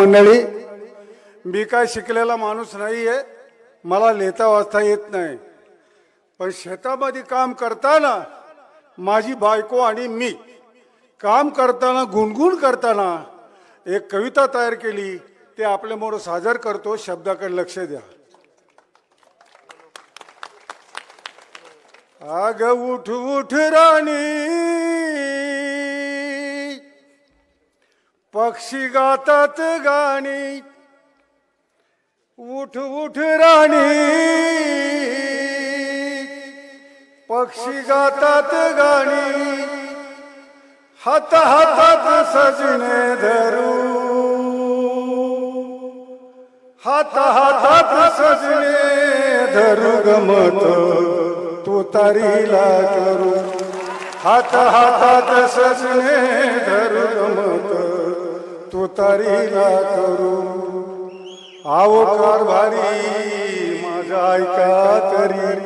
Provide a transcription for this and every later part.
मंडळी मी काय शिकलेला माणूस नाही आहे मला लिहिता वाचता येत नाही. पण शेतामध्ये काम करताना माझी बायको आणि मी काम करताना गुणगुण करताना एक कविता तयार केली ते आपल्यामोर सादर करतो. शब्दाकडे लक्ष द्या. आग उठ उठ राणी. पक्षी गातात गाणी उठ उठ राणी. पक्षी गातात गाणी हात हातात सजने धरू. हात हातात सजने धरू गमत तू तारीला करू. हात हातात सजने धरू गमत. तू तारीला करू आवो कारभारी माझा ऐका तरी.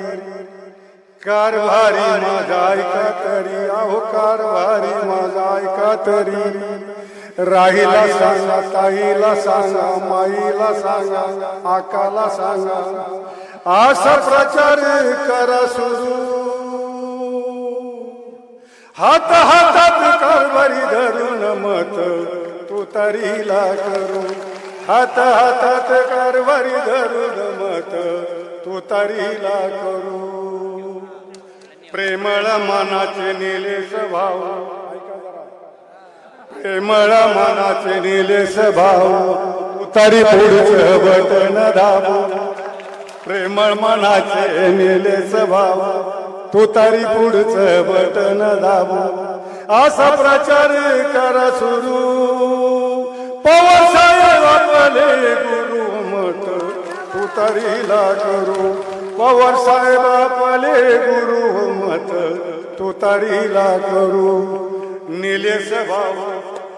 कारभारी माझा ऐका तरी. आहो कारभारी माझा ऐका तरी. राहीला सांगा ताईला सांगा माईला सांगा आकाला सांगा. असा प्रचार करा सुरू. हात हातात कारभारी धरून तरीला करू. हात हातात कारभारी धरून मत तू तरीला करू. प्रेमळ मनाचे निलेश स्वभाव प्रेमळ मनाचे निलेश स्वभाव तरी पुढचं बटन दाबू. प्रेमळ मनाचे निलेश स्वभाव तू तरी पुढचं बटन दाबू. असा प्रचार करा सुरू. पवन साहेब आपले गुरु मत तुतारीला करू पवार साहेब आपले गुरु मत तुतारीला करू निलेश भाऊ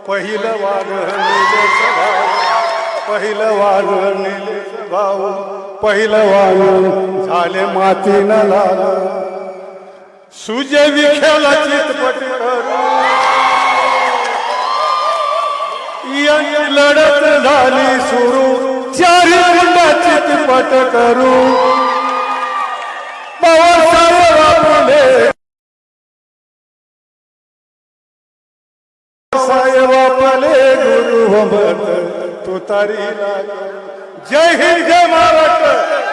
पहिलं वार निलेश भाऊ. पहिलं वार निलेश भाऊ. पहिलं वार झाले मातीनं लाल. सुजय विखेला चितपट करू. लढत झाली सुरू. चारी गुंडा चितपट करू. पवार साहेब आपले. साहेब आपले गुरु मत तू तारी जय हिंद जय महाराष्ट्र.